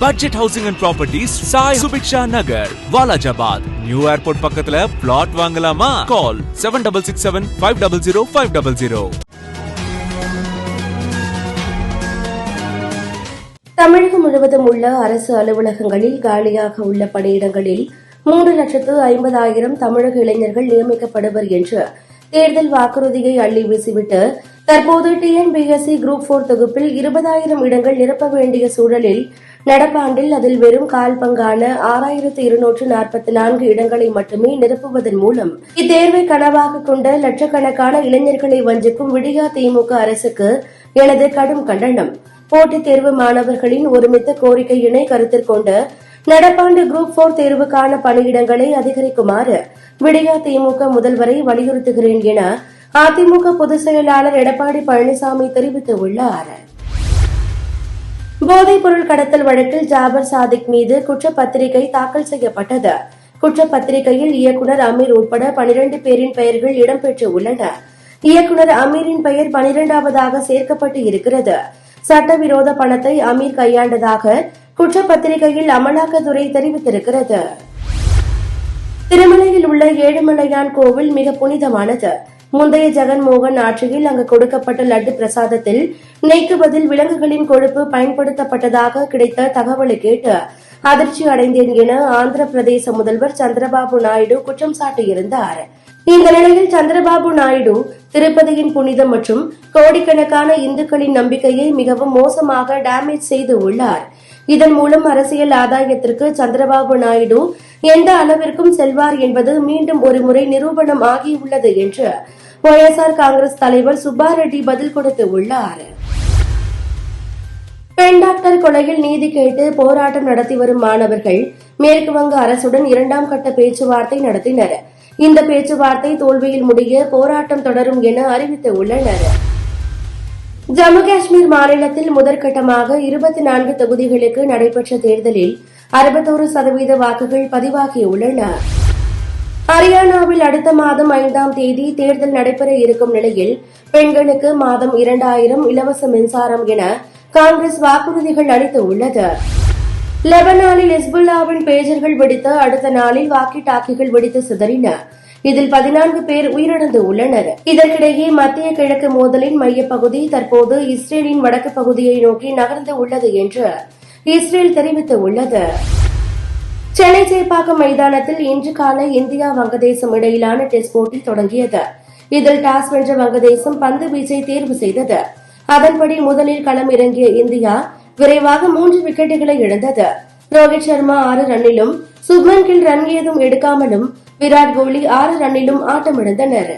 Budget housing and properties Sai Subiksha Nagar Walajabad new airport பக்கத்துல plot வாங்கலாமா? Call seven double six seven five double zero five double zero Tamilagam முழுவதும் உள்ள அரசு அலுவலகங்களில் காலியாக உள்ள பணியிடங்களில் மூன்று லட்சத்து ஐம்பதாயிரம் தமிழக இளைஞர்கள் நியமிக்கப்படுவர் என்று தேர்தல் வாக்குறுதியை அள்ளி வீசிவிட்டு தற்போது டிஎன்பிஎஸ்சி குரூப் போர் தொகுப்பில் இருபதாயிரம் இடங்கள் நிரப்ப வேண்டிய சூழலில் நடப்பாண்டில் அதில் வெறும் கால் பங்கான ஆறாயிரத்து இருநூற்று நாற்பத்தி நான்கு இடங்களை மட்டுமே நிரப்புவதன் மூலம் இத்தேர்வை கனவாக கொண்ட லட்சக்கணக்கான இளைஞர்களை வஞ்சிக்கும் விடியா திமுக அரசுக்கு எனது கடும் கண்டனம். போட்டித் தேர்வு மாணவர்களின் ஒருமித்த கோரிக்கையினை கருத்தில் கொண்டு நடப்பாண்டு குரூப் போர் தேர்வுக்கான பணியிடங்களை அதிகரிக்குமாறு விடியா திமுக முதல்வரை வலியுறுத்துகிறேன் என அதிமுக பொதுச் செயலாளர் எடப்பாடி பழனிசாமி தெரிவித்துள்ளார். போதைப் பொருள் கடத்தல் வழக்கில் ஜாபர் சாதிக் மீது குற்றப்பத்திரிகை தாக்கல் செய்யப்பட்டது. குற்றப்பத்திரிகையில் இயக்குனர் அமீர் உட்பட பனிரெண்டு பேரின் பெயர்கள் இடம்பெற்று உள்ளன. இயக்குனர் அமீரின் பெயர் பனிரெண்டாவதாக சேர்க்கப்பட்டு இருக்கிறது. சட்டவிரோத பணத்தை அமீர் கையாண்டதாக குற்றப்பத்திரிகையில் அமலாக்கத்துறை தெரிவித்திருக்கிறது. திருமலையில் உள்ள ஏழுமலையான் கோவில் மிக புனிதமானது. முந்தைய ஜெகன்மோகன் ஆட்சியில் அங்கு கொடுக்கப்பட்ட லட்டு பிரசாதத்தில் நெய்க்கு பதில் விலங்குகளின் கொழுப்பு பயன்படுத்தப்பட்டதாக கிடைத்த தகவலை கேட்டு அதிர்ச்சி அடைந்தேன் என ஆந்திர பிரதேச முதல்வர் சந்திரபாபு நாயுடு குற்றம் சாட்டியிருந்தார். இந்த நிலையில் சந்திரபாபு நாயுடு திருப்பதியின் புனிதம் மற்றும் கோடிக்கணக்கான இந்துக்களின் நம்பிக்கையை மிகவும் மோசமாக டேமேஜ் செய்து உள்ளார். இதன் மூலம் அரசியல் ஆதாயத்திற்கு சந்திரபாபு நாயுடு எந்த அளவிற்கும் செல்வார் என்பது மீண்டும் ஒருமுறை நிரூபணம் ஆகியுள்ளது என்று ஒய்எஸ்ஆர் காங்கிரஸ் தலைவர் சுப்பா ரெட்டி பதில் கொடுத்து உள்ளார் பெண் டாக்டர் கொலையில் நீதி கேட்டு போராட்டம் நடத்தி வரும் மாணவர்கள் மேற்கு வங்க அரசுடன் இரண்டாம் கட்ட பேச்சுவார்த்தை நடத்தினர். இந்த பேச்சுவார்த்தை தோல்வியில் முடிய போராட்டம் தொடரும் என அறிவித்து உள்ளனர். ஜம்மு காஷ்மீர் மாநிலத்தில் முதற்கட்டமாக இருபத்தி நான்கு தொகுதிகளுக்கு நடைபெற்ற தேர்தலில் அறுபத்தோரு சதவீத வாக்குகள் பதிவாகியுள்ளன. ஹரியானாவில் அடுத்த மாதம் ஐந்தாம் தேதி தேர்தல் நடைபெற இருக்கும் நிலையில் பெண்களுக்கு மாதம் இரண்டாயிரம் இலவச மின்சாரம் என காங்கிரஸ் வாக்குறுதிகள் அளித்து உள்ளது லெபனானில் ஹிஸ்புல்லாவின் பேஜர்கள் வெடித்து அடுத்த நாளில் வாக்கி டாக்கிகள் வெடித்து சிதறின. இதில் பதினான்கு பேர் உயிரிழந்து உள்ளனர். இதற்கிடையே மத்திய கிழக்கு மோதலின் மையப்பகுதி தற்போது இஸ்ரேலின் வடக்கு பகுதியை நோக்கி நகர்ந்து உள்ளது என்று இஸ்ரேல் தெரிவித்துள்ளது. சென்னை சேப்பாக்கம் மைதானத்தில் இன்று காலை இந்தியா வங்கதேசம் இடையிலான டெஸ்ட் போட்டி தொடங்கியது. இதில் டாஸ் வென்ற வங்கதேசம் பந்து வீச்சை தேர்வு செய்தது. அதன்படி முதலில் களம் இறங்கிய இந்தியா விரைவாக மூன்று விக்கெட்டுகளை இழந்தது. ரோஹித் சர்மா ஆறு ரன்னிலும் சுப்மன் கில் ரன் ஏதும் எடுக்காமலும் விராட் கோலி ஆறு ரன்னிலும் ஆட்டமிழந்தனர்